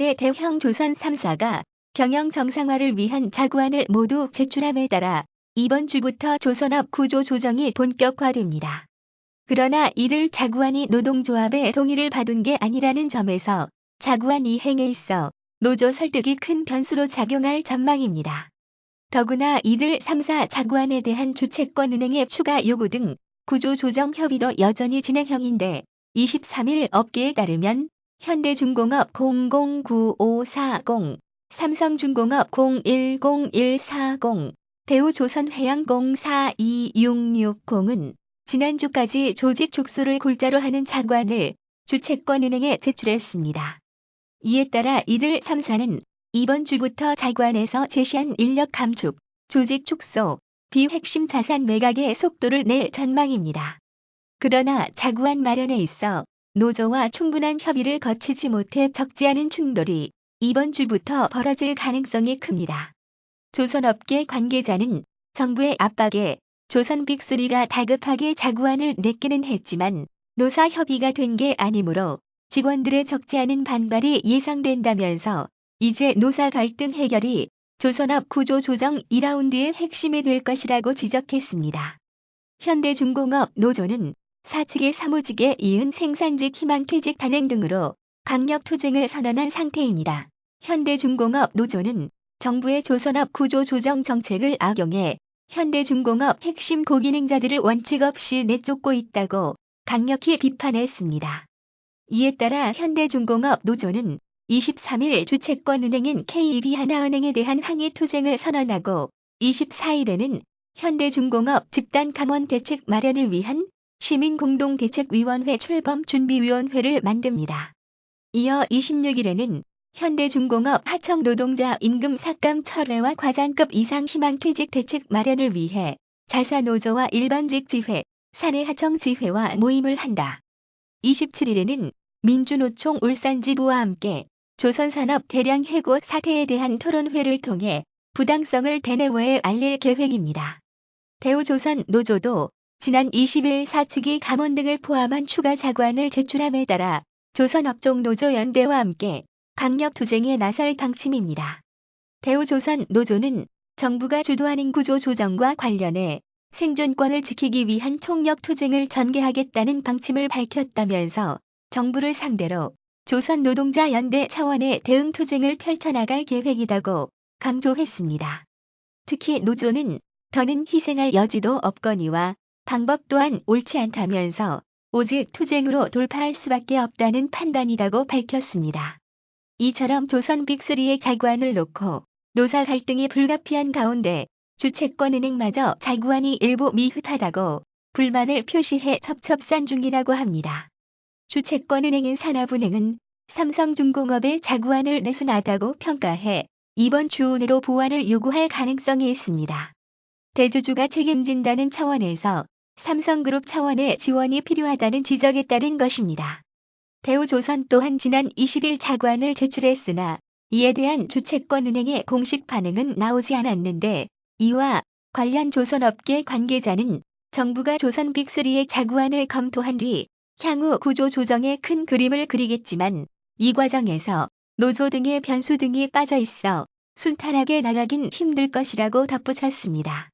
국내 대형 조선 3사가 경영 정상화를 위한 자구안을 모두 제출함에 따라 이번 주부터 조선업 구조 조정이 본격화됩니다. 그러나 이들 자구안이 노동조합의 동의를 받은 게 아니라는 점에서 자구안 이행에 있어 노조 설득이 큰 변수로 작용할 전망입니다. 더구나 이들 3사 자구안에 대한 주채권 은행의 추가 요구 등 구조 조정 협의도 여전히 진행형인데 23일 업계에 따르면 현대중공업 009540, 삼성중공업 010140, 대우조선해양 042660은 지난주까지 조직 축소를 골자로 하는 자관을 주채권은행에 제출했습니다. 이에 따라 이들 3사는 이번 주부터 자관에서 제시한 인력 감축, 조직 축소, 비핵심 자산 매각의 속도를 낼 전망입니다. 그러나 자구안 마련에 있어 노조와 충분한 협의를 거치지 못해 적지 않은 충돌이 이번 주부터 벌어질 가능성이 큽니다. 조선업계 관계자는 정부의 압박에 조선 빅3가 다급하게 자구안을 냈기는 했지만 노사 협의가 된 게 아니므로 직원들의 적지 않은 반발이 예상된다면서 이제 노사 갈등 해결이 조선업 구조 조정 2라운드의 핵심이 될 것이라고 지적했습니다. 현대중공업 노조는 사측의 사무직에 이은 생산직 희망퇴직 단행 등으로 강력 투쟁을 선언한 상태입니다. 현대중공업 노조는 정부의 조선업 구조 조정 정책을 악용해 현대중공업 핵심 고기능자들을 원칙 없이 내쫓고 있다고 강력히 비판했습니다. 이에 따라 현대중공업 노조는 23일 주채권은행인 KB 하나은행에 대한 항의 투쟁을 선언하고 24일에는 현대중공업 집단 감원 대책 마련을 위한 시민공동대책위원회 출범준비위원회를 만듭니다. 이어 26일에는 현대중공업 하청 노동자 임금 삭감 철회와 과장급 이상 희망 퇴직 대책 마련을 위해 자사노조와 일반직 지회, 사내 하청 지회와 모임을 한다. 27일에는 민주노총 울산지부와 함께 조선산업 대량 해고 사태에 대한 토론회를 통해 부당성을 대내외에 알릴 계획입니다. 대우조선 노조도 지난 20일 사측이 감원 등을 포함한 추가 자관을 제출함에 따라 조선업종 노조연대와 함께 강력 투쟁에 나설 방침입니다. 대우조선 노조는 정부가 주도하는 구조 조정과 관련해 생존권을 지키기 위한 총력 투쟁을 전개하겠다는 방침을 밝혔다면서 정부를 상대로 조선 노동자 연대 차원의 대응 투쟁을 펼쳐나갈 계획이라고 강조했습니다. 특히 노조는 더는 희생할 여지도 없거니와 방법 또한 옳지 않다면서 오직 투쟁으로 돌파할 수밖에 없다는 판단이라고 밝혔습니다. 이처럼 조선 빅3의 자구안을 놓고 노사 갈등이 불가피한 가운데 주채권 은행마저 자구안이 일부 미흡하다고 불만을 표시해 첩첩산 중이라고 합니다. 주채권 은행인 산업은행은 삼성중공업의 자구안을 내순하다고 평가해 이번 주 내로 보완을 요구할 가능성이 있습니다. 대주주가 책임진다는 차원에서 삼성그룹 차원의 지원이 필요하다는 지적에 따른 것입니다. 대우조선 또한 지난 20일 자관을 제출했으나 이에 대한 주채권은행의 공식 반응은 나오지 않았는데 이와 관련 조선업계 관계자는 정부가 조선 빅3의 자구안을 검토한 뒤 향후 구조 조정에 큰 그림을 그리겠지만 이 과정에서 노조 등의 변수 등이 빠져 있어 순탄하게 나가긴 힘들 것이라고 덧붙였습니다.